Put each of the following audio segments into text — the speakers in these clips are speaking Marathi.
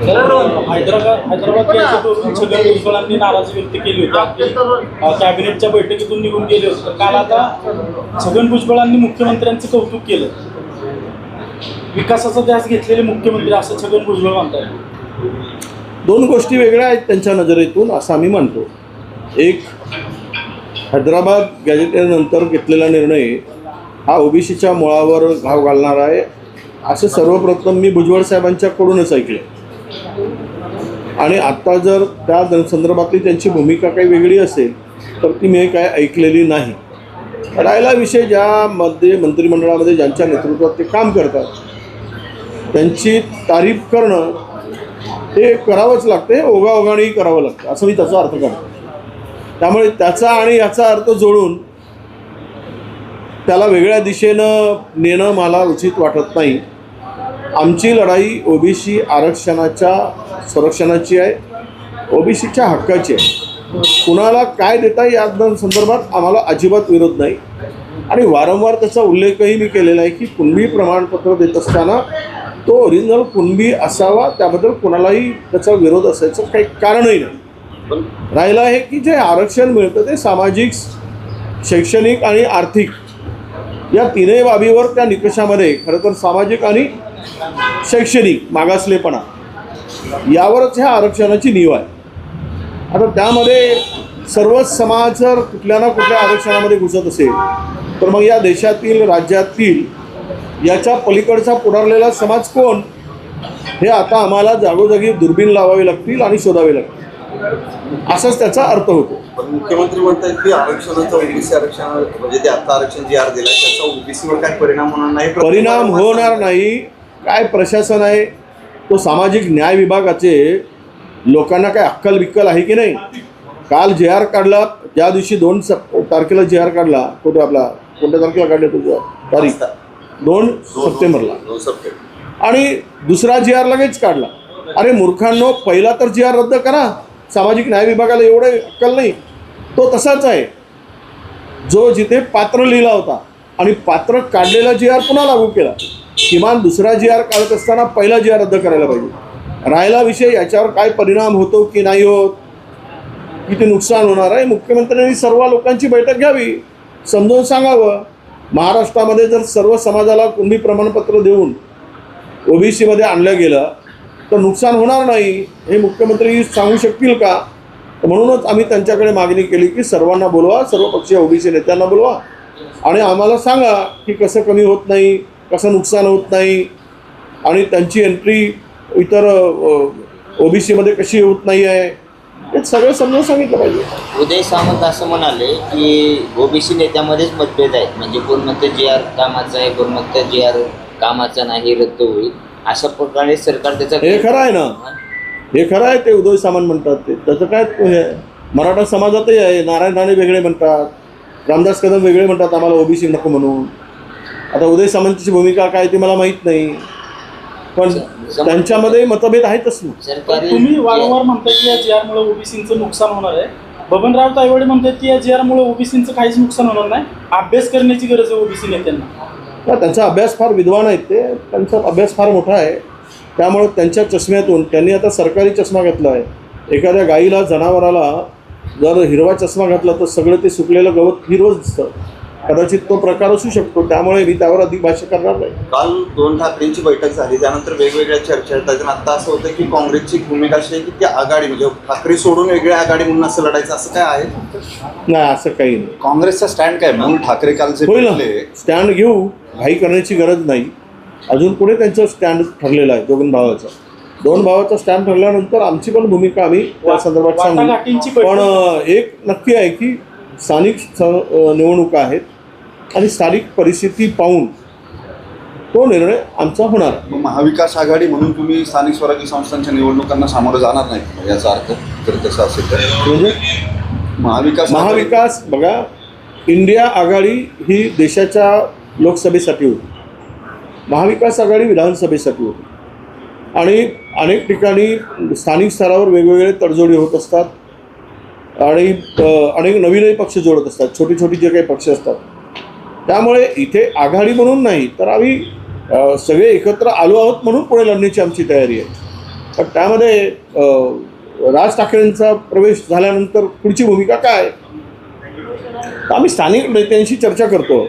हैदराबाद हैदराबाद छगन भुजबळांनी नाराजी व्यक्त केली होती. आपली कॅबिनेटच्या बैठकीतून निघून गेले होते. काल आता छगन भुजबळांनी मुख्यमंत्र्यांचं कौतुक केलं. विकासाचा ध्यास घेतलेले मुख्यमंत्री असं छगन भुजबळ म्हणतात. दोन गोष्टी वेगळ्या आहेत त्यांच्या नजरेतून असं आम्ही मानतो एक हैदराबाद गॅजेटेनंतर घेतलेला निर्णय हा ओबीसीच्या मुळावर घाव घालणारा आहे असं सर्वप्रथम मी भुजबळ साहेबांच्याकडूनच ऐकले. आणि आत्ता जर त्या संदर्भातली त्यांची भूमिका काही वेगळी असेल तर ती मी काय ऐकलेली नाही. राहिला विषय ज्यामध्ये मंत्रिमंडळामध्ये ज्यांच्या नेतृत्वात ते काम करतात त्यांची तारीफ करणं ते करावंच लागते ओघाओघानेही करावं लागतं असं मी त्याचा अर्थ करतो. त्यामुळे त्याचा आणि याचा अर्थ जोडून त्याला वेगळ्या दिशेनं नेणं मला उचित वाटत नाही. आमची लढाई ओबीसी आरक्षणाच्या संरक्षणाची आहे ओबीसीच्या हक्काची आहे. कुणाला काय देता या संदर्भात आम्हाला अजिबात विरोध नाही. आणि वारंवार त्याचा उल्लेखही मी केलेला आहे की कुणबी प्रमाणपत्र देत असताना तो ओरिजिनल कुणबी असावा त्याबद्दल कुणालाही त्याचा विरोध असायचं काही कारणही नाही. राहिलं आहे की जे आरक्षण मिळतं ते सामाजिक शैक्षणिक आणि आर्थिक या तीनही बाबीवर त्या निकषामध्ये खरं तर सामाजिक आणि शैक्षणिक मागासलेपणा. यावरच ह्या आरक्षणाची नीव आहे. आता त्यामध्ये सर्वच समाज जर कुठल्या ना कुठल्या आरक्षणामध्ये घुसत असेल तर मग या देशातील राज्यातील याच्या पलीकडचा पुढारलेला समाज कोण? हे आता आम्हाला जागोजागी दुर्बीण लावावी लागतील आणि शोधावे लागतील. असाच त्याचा अर्थ होतो. मुख्यमंत्री म्हणतात की आरक्षणाचा ओबीसी आरक्षण म्हणजे ते आता आरक्षण जे आर दिलं त्याचा ओबीसीवर काय परिणाम होणार नाही? परिणाम होणार नाही. काय प्रशासन आहे? तो सामाजिक न्याय विभागाचे लोकांना काय अक्कल बिक्कल आहे की नाही? काल जे आर काढला ज्या दिवशी दोन सप तारखेला जे आर काढला कुठे आपला कोणत्या तारखेला काढले तुझं? तारीख? दोन सप्टेंबरला. आणि दुसरा जी आर लगेच काढला. अरे मूर्खांनो पहिला तर जी आर रद्द करा. सामाजिक न्याय विभागाला एवढं अक्कल नाही. तो तसाच आहे. जो जिथे पात्र लिहिला होता आणि पात्र काढलेला जी आर पुन्हा लागू केला. किमान दुसरा जी आर काढत असताना पहिला जी आर रद्द करायला पाहिजे. राहिला विषय याच्यावर काय परिणाम होतो की नाही होत? किती नुकसान होणार आहे? मुख्यमंत्र्यांनी सर्व लोकांची बैठक घ्यावी. समजावून सांगावं. महाराष्ट्रामध्ये जर सर्व समाजाला कुणबी प्रमाणपत्र देऊन ओबीसीमध्ये आणलं गेलं तर नुकसान होणार नाही हे मुख्यमंत्री सांगू शकतील का? म्हणूनच आम्ही त्यांच्याकडे मागणी केली की सर्वांना बोलवा सर्व पक्षीय ओबीसी नेत्यांना बोलवा. आणि आम्हाला सांगा की कसं कमी होत नाही कसं नुकसान होत नाही आणि त्यांची एंट्री इतर ओबीसीमध्ये कशी होत नाही आहे हे सगळं समजून सांगितलं पाहिजे. उदय सामंत असं म्हणाले की ओबीसी नेत्यामध्येच मतभेद आहेत. म्हणजे कोण म्हणतं जे आर कामाचं आहे कोण म्हणतं जे आर कामाचं नाही रद्द होईल अशा प्रकारे सरकार त्याचा हे खरं आहे ना? हे खरं आहे ते उदय सामंत म्हणतात. ते त्याचं काय हे? मराठा समाजातही आहे. नारायण राणे वेगळे म्हणतात. रामदास कदम वेगळे म्हणतात आम्हाला ओबीसी नको म्हणून. आता उदय सामंतची भूमिका काय ती मला माहीत नाही. पण त्यांच्यामध्ये मतभेद आहेतच ना तुम्ही वारंवार म्हणताय की या जी आरमुळे ओबीसीचं नुकसान होणार आहे. बबनराव तायवाडे म्हणतात की या जी आरमुळे ओबीसीचं काहीच नुकसान होणार नाही. अभ्यास करण्याची गरज आहे ओबीसी नेत्यांना. त्यांचा अभ्यास फार विद्वान आहेत ते. त्यांचा अभ्यास फार मोठा आहे. त्यामुळे त्यांच्या चष्म्यातून त्यांनी आता सरकारी चष्मा घेतला आहे. एखाद्या गाईला जनावराला जर हिरवा चष्मा घातला तर सगळं ते सुकलेलं गवत हिरवंच दिसतं. कदाचित तो प्रकार असू शकतो त्यामुळे मी त्यावर अधिक भाष्य करणार नाही. काल दोन ठाकरेंची बैठक झाली त्यानंतर वेगवेगळ्या चर्चा आहेत. त्याच्यात आता असं होतं की काँग्रेसची भूमिका अशी आहे की ती आघाडी म्हणजे ठाकरे सोडून वेगळी आघाडी म्हणून असं लढायचं असं काय आहे? नाही असं काही नाही. काँग्रेसचा स्टँड काय? म्हणून ठाकरे काल जे होईल स्टँड घेऊ घाई करण्याची गरज नाही. अजून पुढे त्यांचं स्टँड ठरलेलं आहे दोन भावाचं. दोन भावाचा स्टँड ठरल्यानंतर आमची पण भूमिका आम्ही त्या संदर्भात सांगू. पण एक नक्की आहे की स्थानिक निवडणुका आहेत आणि स्थानिक परिस्थिती पाहून तो निर्णय आमचा होणार. मग महाविकास आघाडी म्हणून तुम्ही स्थानिक स्वराज्य संस्थांच्या निवडणुकांना सामोरं जाणार नाही याचा अर्थ जर तसं असेल तर. म्हणजे महाविकास महाविकास बघा इंडिया आघाडी ही देशाच्या लोकसभेसाठी होती. महाविकास आघाडी विधानसभेसाठी होती. आणि अनेक ठिकाणी स्थानिक स्तरावर वेगवेगळे तडजोडी होत असतात. आणि अनेक नवीनही पक्ष जोडत असतात. छोटी छोटी जे काही पक्ष असतात. त्यामुळे इथे आघाडी म्हणून नाही तर आम्ही सगळे एकत्र आलो आहोत म्हणून पुढे लढण्याची आमची तयारी आहे. पण त्यामध्ये राज ठाकरेंचा प्रवेश झाल्यानंतर पुढची भूमिका काय? आम्ही स्थानिक नेत्यांशी चर्चा करतो.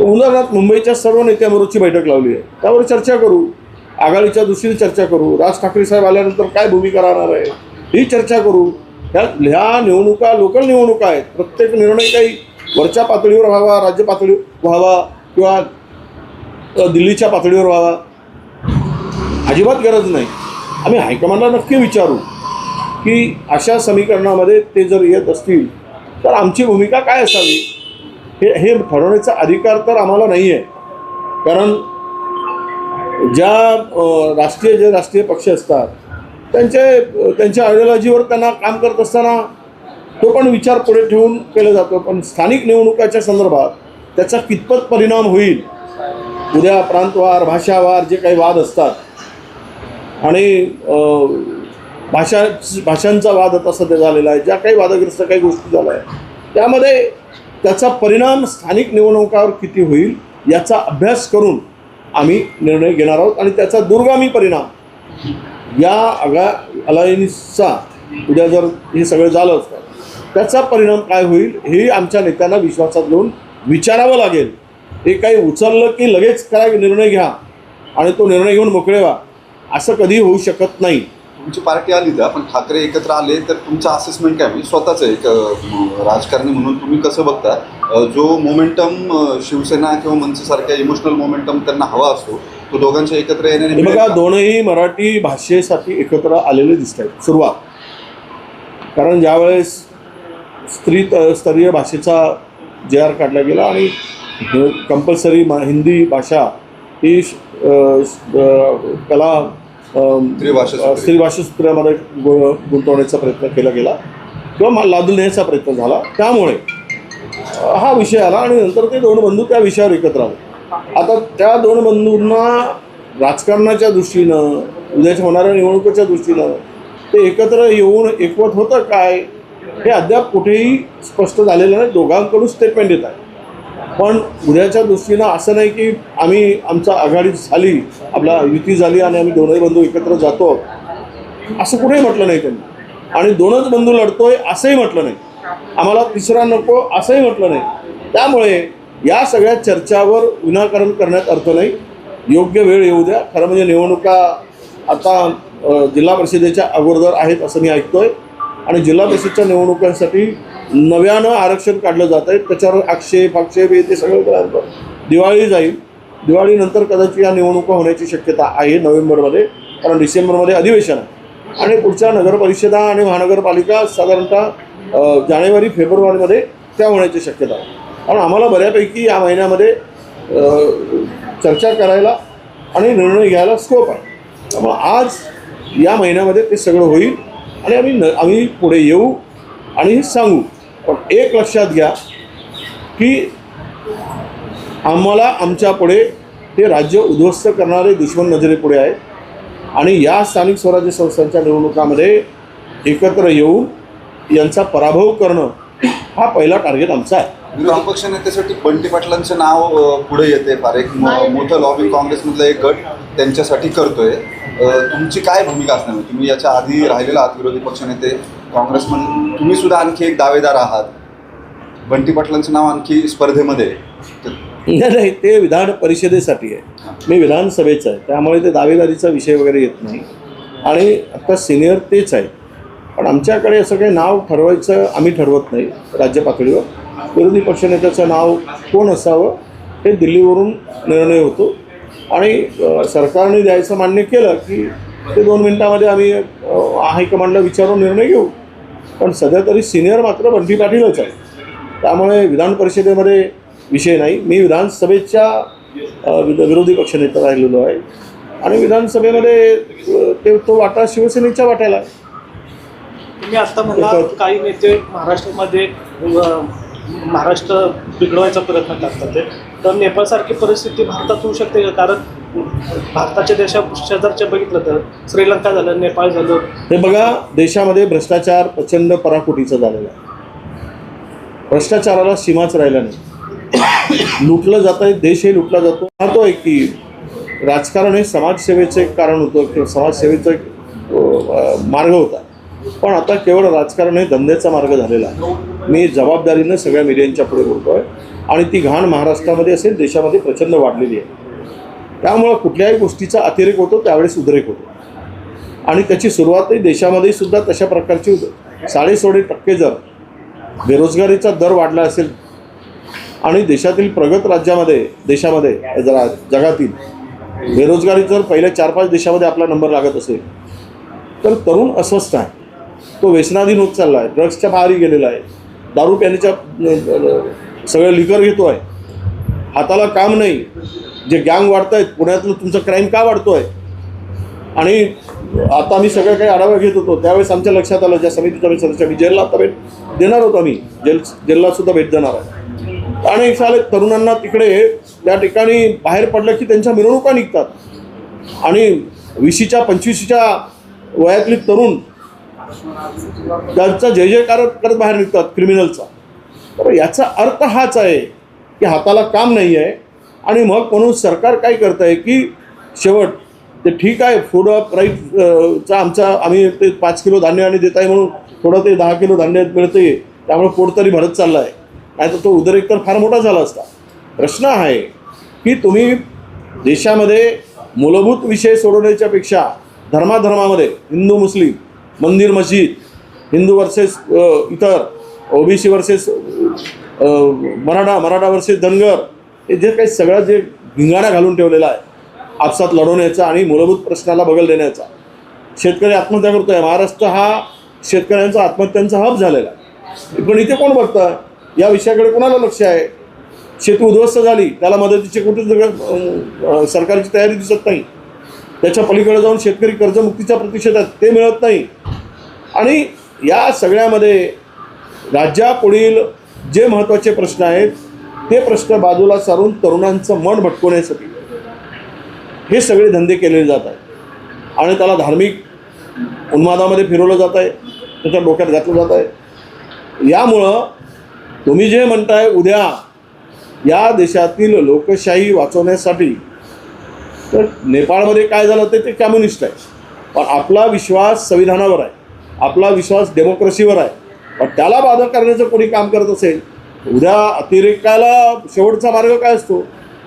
उदाहरणार्थ मुंबईच्या सर्व नेत्यांबरोबरची बैठक लावली आहे. त्यावर चर्चा करू. आघाडीच्या दृष्टीने चर्चा करू. राज ठाकरे साहेब आल्यानंतर काय भूमिका राहणार आहे? ही चर्चा करू. ह्या ह्या निवडणुका लोकल निवडणुका आहेत. प्रत्येक निर्णय काही वरच्या पातळीवर व्हावा राज्य पातळीवर व्हावा किंवा दिल्लीच्या पातळीवर व्हावा अजिबात गरज नाही. आम्ही हायकमांडला नक्की विचारू की अशा समीकरणामध्ये ते जर येत असतील तर आमची भूमिका काय असावी? हे हे ठरवण्याचा अधिकार तर आम्हाला नाही आहे कारण ज्या राष्ट्रीय जे राष्ट्रीय पक्ष असतात त्यांचे त्यांच्या आयडिओलॉजीवर त्यांना काम करत असताना तो पण विचार पुढे ठेवून केला जातो. पण स्थानिक निवडणुकाच्या संदर्भात त्याचा कितपत परिणाम होईल? उद्या प्रांतवार भाषावार जे काही वाद असतात आणि भाषा भाषांचा वाद आता सध्या झालेला आहे ज्या काही वादग्रस्त काही गोष्टी झाल्या आहेत त्यामध्ये त्याचा परिणाम स्थानिक निवडणुकावर किती होईल याचा अभ्यास करून आम्ही निर्णय घेणार आहोत आणि त्याचा दुर्गामी परिणाम या आगा अलायन्सचा उद्या जर हे सगळं झालं असतं त्याचा परिणाम काय होईल हे आमच्या नेत्यांना विश्वासात घेऊन विचारावं लागेल. हे काही उचललं की लगेच काय निर्णय घ्या आणि तो निर्णय घेऊन मोकळे व्हा असं कधी होऊ शकत नाही. तुमची पार्टी आली तर पण ठाकरे एकत्र आले तर तुमचं असेसमेंट काय? म्हणजे स्वतःचं एक राजकारणी म्हणून तुम्ही कसं बघता? जो मोमेंटम शिवसेना किंवा मनसेसारख्या इमोशनल मोमेंटम त्यांना हवा असतो तो दोघांच्या एकत्र येण्याने हे बघा? दोनही मराठी भाषेसाठी एकत्र आलेले दिसत आहेत सुरुवात. कारण ज्यावेळेस स्त्री स्तरीय भाषेचा जे आर काढला गेला आणि कंपल्सरी हिंदी भाषा ही त्याला अम, त्रिभाषा सूत्रे. स्त्री भाषा सूत्रामध्ये गु- गुंतवण्याचा प्रयत्न केला गेला किंवा लादून नेण्याचा प्रयत्न झाला. त्यामुळे हा विषय आला आणि नंतर ते दोन बंधू त्या विषयावर एकत्र आले. आता त्या दोन बंधूंना राजकारणाच्या दृष्टीनं उद्याच्या होणाऱ्या निवडणुकीच्या दृष्टीनं ते एकत्र येऊन एकवट होतं काय हे अद्याप कुठेही स्पष्ट झालेलं नाही. दोघांकडून स्टेटमेंट येत आहे. पण उद्याच्या दृष्टीनं असं नाही की आम्ही आमचा आघाडी झाली आपला युती झाली आणि आम्ही दोनही बंधू एकत्र जातो. असं कुठेही म्हटलं नाही त्यांनी. आणि दोनच बंधू लढतोय असंही म्हटलं नाही. आम्हाला तिसरा नको असंही म्हटलं नाही. त्यामुळे या सगळ्या चर्चावर विनाकारण करण्यात अर्थ नाही. योग्य वेळ येऊ द्या. खरं म्हणजे निवडणुका आता जिल्हा परिषदेच्या अगोदर आहेत असं मी ऐकतोय. आणि जिल्हा परिषदच्या निवडणुकांसाठी नव्यानं आरक्षण काढलं जात आहे. त्याच्यावर आक्षेप आक्षेप हे ते सगळं करायचं दिवाळी जाईल. दिवाळीनंतर कदाचित या निवडणुका होण्याची शक्यता आहे नोव्हेंबरमध्ये कारण डिसेंबरमध्ये अधिवेशन आहे. आणि पुढच्या नगरपरिषदा आणि महानगरपालिका साधारणतः जानेवारी फेब्रुवारीमध्ये त्या होण्याची शक्यता आहे. कारण आम्हाला बऱ्यापैकी या महिन्यामध्ये चर्चा करायला आणि निर्णय घ्यायला स्कोप आहे. त्यामुळं आज या महिन्यामध्ये ते सगळं होईल आणि आम्ही न आम्ही पुढे येऊ आणि सांगू. पण एक लक्षात घ्या की आम्हाला आमच्या पुढे ते राज्य उद्ध्वस्त करणारे दुश्मन नजरेपुढे आहेत. आणि या स्थानिक स्वराज्य संस्थांच्या निवडणुकामध्ये एकत्र येऊन यांचा पराभव करणं हा पहिला टार्गेट आमचा आहे. विरोधी पक्ष नेत्यासाठी बंटी पाटलांचं नाव पुढे येते फार. एक मोठं लॉबिंग काँग्रेसमधला एक गट त्यांच्यासाठी करतोय. तुमची काय भूमिका असणार? आहे? तुम्ही याच्या आधी राहिलेला आहात विरोधी पक्ष काँग्रेसमध्ये तुम्ही सुद्धा आणखी एक दावेदार आहात. बंटी पाटलांचं नाव आणखी स्पर्धेमध्ये. नाही नाही ते विधान परिषदेसाठी आहे. मी विधानसभेचं आहे. त्यामुळे ते दावेदारीचा विषय वगैरे येत नाही. आणि आता सिनियर तेच आहे. पण आमच्याकडे असं काही नाव ठरवायचं आम्ही ठरवत नाही राज्य पातळीवर. विरोधी पक्षनेत्याचं नाव कोण असावं हे दिल्लीवरून निर्णय होतो. आणि सरकारने द्यायचं मान्य केलं की ते दोन मिनटामध्ये आम्ही हायकमांडला विचारून निर्णय घेऊ. पण सध्या तरी सिनियर मात्र बंटी पाटीलच आहे त्यामुळे विधान परिषदेमध्ये विषय नाही. मी विधानसभेच्या विरोधी पक्षनेता राहिलेलो आहे. आणि विधानसभेमध्ये ते तो वाटा शिवसेनेच्या वाट्याला आहे. तुम्ही आता म्हणला एक- काही नेते महाराष्ट्रामध्ये महाराष्ट्र बिघडवायचा प्रयत्न करतात ते. तर नेपाळसारखी परिस्थिती भारतात होऊ शकते का? कारण भारताच्या देशा शेजारच्या बघितलं तर श्रीलंका झालं नेपाळ झालं. हे बघा देशामध्ये भ्रष्टाचार प्रचंड पराकोटीचा झालेला आहे. भ्रष्टाचाराला सीमाच राहिला नाही. लुटलं जात आहे देशही लुटला जातो. पाहतोय की राजकारण हे समाजसेवेचं एक कारण होतं किंवा समाजसेवेचं एक मार्ग होता. पण आता केवळ राजकारण हे धंद्याचा मार्ग झालेला आहे. मी जबाबदारीनं सगळ्या मीडियांच्या पुढे बोलतोय. आणि ती घाण महाराष्ट्रामध्ये असेल देशामध्ये प्रचंड वाढलेली आहे. त्यामुळं कुठल्याही गोष्टीचा अतिरेक होतो त्यावेळेस उद्रेक होतो. आणि त्याची सुरुवातही देशामध्ये सुद्धा तशा प्रकारची होते साडेसोडे टक्के जर बेरोजगारीचा दर वाढला असेल आणि देशातील प्रगत राज्यामध्ये देशामध्ये जरा जगातील बेरोजगारी जर पहिल्या चार पाच देशामध्ये आपला नंबर लागत असेल तर तरुण अस्वस्थ आहे. तो व्यसनाधीन होत चालला आहे ड्रग्सच्या बाहेरही गेलेला आहे. दारू प्याण्याच्या सगळं लिकर घेतो आहे हाताला काम नाही. जे गँग वाढत आहेत पुण्यातलं तुमचं क्राईम का वाढतो आहे आणि आता आम्ही सगळं काही आढावा घेत होतो त्यावेळेस आमच्या लक्षात आलं ज्या समितीच्या मी सदस्य मी जेलला आता भेट देणार होतो आम्ही. जेल जेललासुद्धा भेट देणार आहे. आणि साले तरुणांना तिकडे त्या ठिकाणी बाहेर पडलं की त्यांच्या मिरवणुका निघतात. आणि वीसीच्या पंचवीसच्या वयातली तरुण त्यांचा जय जयकार करत बाहेर निघतात क्रिमिनलचा तर याचा अर्थ हाच आहे की हाताला काम नाही आहे आणि मग म्हणून सरकार काय करत आहे की शेवट ते ठीक आहे फूड प्राईसचा आमचा आम्ही ते पाच किलो धान्य आणि देत आहे म्हणून थोडं ते दहा किलो धान्य मिळते त्यामुळे पोट तरी भरत चालला आहे नाही तर तो उदरेक तर फार मोठा झाला असता. प्रश्न आहे की तुम्ही देशामध्ये मूलभूत विषय सोडवण्याच्यापेक्षा धर्माधर्मामध्ये हिंदू मुस्लिम मंदिर मस्जिद हिंदू वर्सेस इतर OBC versus Maratha Maratha versus Dhangar हे जे काही सगळं जे भिंगाणा घालून ठेवलेला आहे आपसात लढवण्याचा आणि मूलभूत प्रश्नाला बगल देण्याचा. शेतकरी आत्महत्या करतोय. महाराष्ट्र हा शेतकऱ्यांचा आत्महत्यांचा हब झालेला आहे. पण इथे कोण बघतं या विषयाकडे कोणाला लक्ष आहे? शेती उद्ध्वस्त झाली त्याला मदतीची कुठेच सरकारची तयारी दिसत नाही. त्याच्या पलीकडे जाऊन शेतकरी कर्जमुक्तीच्या प्रतिषेधात ते मिळत नाही. आणि या सगळ्यामध्ये राज्यापुढील जे महत्त्वाचे प्रश्न आहेत ते प्रश्न बाजूला सारून तरुणांचं मन भटकवण्यासाठी हे सगळे धंदे केलेले जात आहेत. आणि त्याला धार्मिक उन्मादामध्ये फिरवलं जात आहे त्याच्या डोक्यात घातलं जात आहे. यामुळं तुम्ही जे म्हणताय उद्या या देशातील लोकशाही वाचवण्यासाठी तर नेपाळमध्ये काय झालं ते ते कम्युनिस्ट आहे. पण आपला विश्वास संविधानावर आहे आपला विश्वास डेमोक्रेसीवर आहे. पण त्याला बाधा करण्याचं कोणी काम करत असेल उद्या अतिरेकाला शेवटचा मार्ग काय असतो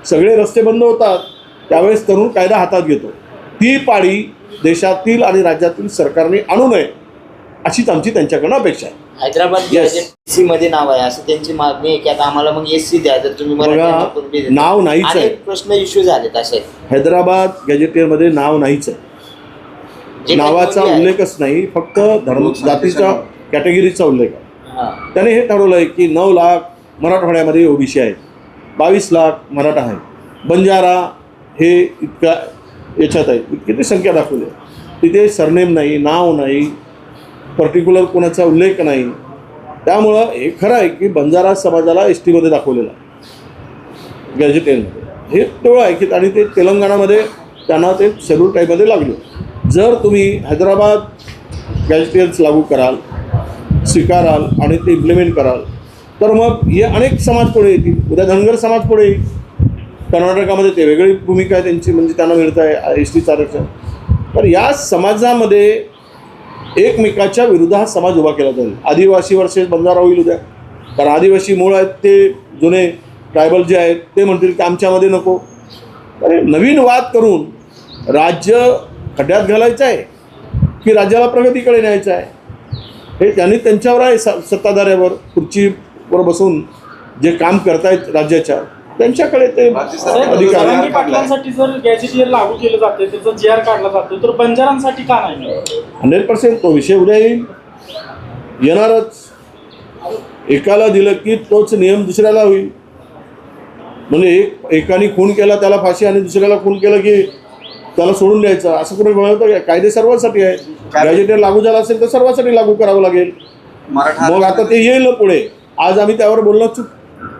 सगळे रस्ते बंद होतात त्यावेळेस तरुण कायदा हातात घेतो ती पाळी देशातील आणि राज्यातील सरकारने आणू नये अशीच आमची त्यांच्याकडनं अपेक्षा आहे हैदराबाद Yes. सी मध्ये नाव आहे असं त्यांची मागणी आहे की आता आम्हाला मग एस सी द्या जर तुम्ही. नाव नाहीच आहे. प्रश्न इश्यू झालेत असे हैदराबाद गॅजेटियरमध्ये नाव नाहीच आहे नावाचा. उल्लेखच नाही फक्त धर्म जातीच्या कॅटेगरीचा उल्लेख आहे. त्याने हे ठरवलं आहे की नऊ लाख मराठवाड्यामध्ये ओबीसी आहे बावीस लाख मराठा आहे. बंजारा हे इतका याच्यात आहे किती संख्या दाखवली आहे. तिथे सरनेम नाही नाव नाही पर्टिक्युलर कोणाचा उल्लेख नाही. त्यामुळं हे खरं आहे की बंजारा समाजाला एस टीमध्ये दाखवलेला गॅजेटेनमध्ये हे तेवढं आहे की आणि ते तेलंगणामध्ये त्यांना ते शेड्यूल टाईपमध्ये लागले. जर तुम्ही हैदराबाद गॅजेटेन्स लागू कराल स्वीकाराल आणि ते इम्प्लिमेंट कराल. तर मग हे अनेक समाज पुढे येतील. उद्या धनगर समाज पुढे येईल. कर्नाटकामध्ये ते वेगळी भूमिका आहे त्यांची म्हणजे त्यांना मिळत आहे एस टीचं आरक्षण. तर या समाजामध्ये एकमेकाच्या विरुद्ध हा समाज उभा केला जाईल. आदिवासी वर्सेस बंजारा होईल उद्या. कारण आदिवासी मूळ आहेत ते जुने ट्रायबल जे आहेत ते म्हणतील की आमच्यामध्ये नको. अरे नवीन वाद करून राज्य खड्ड्यात घालायचं आहे की राज्याला प्रगतीकडे न्यायचं आहे? हे त्यांनी त्यांच्यावर आहे स सत्ताधाऱ्यावर खुर्चीवर बसून जे काम करतायत राज्याच्या त्यांच्याकडे ते राज्य साहेब, सरकार अधिकार पाटलांसाठी जर गॅजेटियर लागू केलं जाते त्याचा जी आर काढला जातो तर बंजारांसाठी का नाही हंड्रेड पर्सेंट तो विषय उद्या येईल. येणारच. एकाला दिलं की तोच नियम दुसऱ्याला होईल. म्हणजे एक एकाने खून केला त्याला फाशी आणि दुसऱ्याला खून केलं की त्याला सोडून द्यायचं असं कुठे का? कायदे सर्वांसाठी आहे. गॅजेटियर लागू झाला असेल तर सर्वांसाठी लागू करावं लागेल. मग आता ते येईल पुढे. आज आम्ही त्यावर बोलणं चूक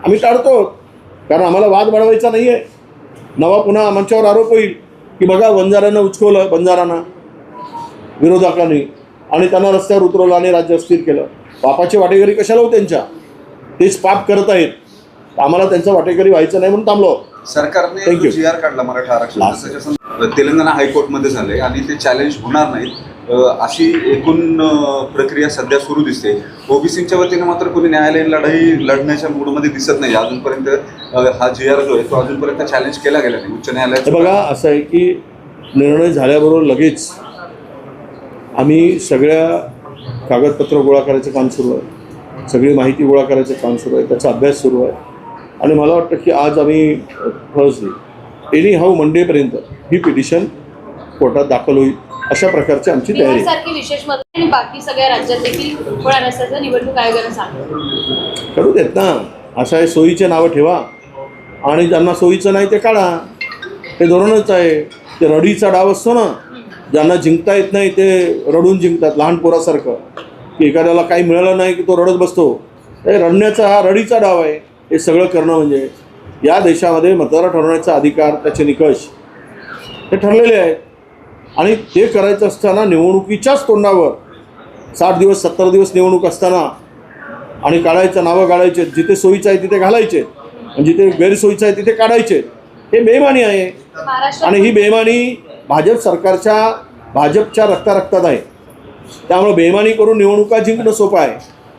आम्ही टाळतो. कारण आम्हाला वाद वाढवायचा नाही आहे नवा पुन्हा आमच्यावर आरोप होईल की बघा बंजारानं उचकवलं बंजारांना. विरोधकांनी. आणि त्यांना रस्त्यावर उतरवलं आणि राज्य अस्थिर केलं. पापाची वाटेकरी कशाला हो त्यांच्या? तेच पाप करत आहेत. आम्हाला त्यांचं वाटेकरी व्हायचं नाही म्हणून थांबलो. सरकारने. जी आर काढला मराठा आरक्षण. तेलंगणा हायकोर्टमध्ये झाले आणि ते चॅलेंज होणार नाहीत. अशी एकूण प्रक्रिया सध्या सुरू दिसते. ओबीसीच्या वतीनं मात्र कोणी न्यायालयीन लढाई लढण्याच्या मूडमध्ये दिसत नाही. अजूनपर्यंत हा जी आर जो आहे तो अजूनपर्यंत चॅलेंज केला गेला नाही. उच्च न्यायालयात बघा असं आहे की निर्णय झाल्याबरोबर लगेच आम्ही सगळ्या कागदपत्र गोळा करायचं काम सुरू आहे. सगळी माहिती गोळा करायचं काम सुरू आहे. त्याचा अभ्यास सुरू आहे. आणि मला वाटतं की आज आम्ही थर्सडे एनी हाऊ मंडेपर्यंत ही पिटिशन कोर्टात दाखल होईल. अशा प्रकारची आमची तयारी बिहारसारखी विशेष मदत आणि बाकी सगळ्या राज्यात देखील होणार असल्याचं निवडणूक आयोगानं सांगितलं. करू देत ना. असं आहे सोयीचे नावं ठेवा. आणि ज्यांना सोयीचं नाही ते काढा. हे धोरणच आहे. ते रडीचा डाव असतो ना. ज्यांना जिंकता येत नाही ते रडून जिंकतात लहान पोरासारखं. की एखाद्याला काही मिळालं नाही की तो रडत बसतो. हे रडण्याचा हा रडीचा डाव आहे. हे सगळं करणं म्हणजे या देशामध्ये मतदार ठरवण्याचा अधिकार त्याचे निकष हे ठरलेले आहेत. आणि ते करायचं असताना निवडणुकीच्याच तोंडावर साठ दिवस सत्तर दिवस निवडणूक असताना आणि काढायचं नावं काढायचे जिथे सोयीचं आहे तिथे घालायचे आणि जिथे गैरसोयीचं आहे तिथे काढायचे. हे बेमानी आहे. आणि ही बेमानी भाजप सरकारच्या भाजपच्या रक्तारक्तात आहे. त्यामुळे बेमानी करून निवडणुका जिंकणं सोपं आहे.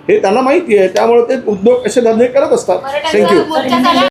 हे त्यांना माहिती आहे. त्यामुळे ते उद्योग असे धंदे करत असतात. थँक्यू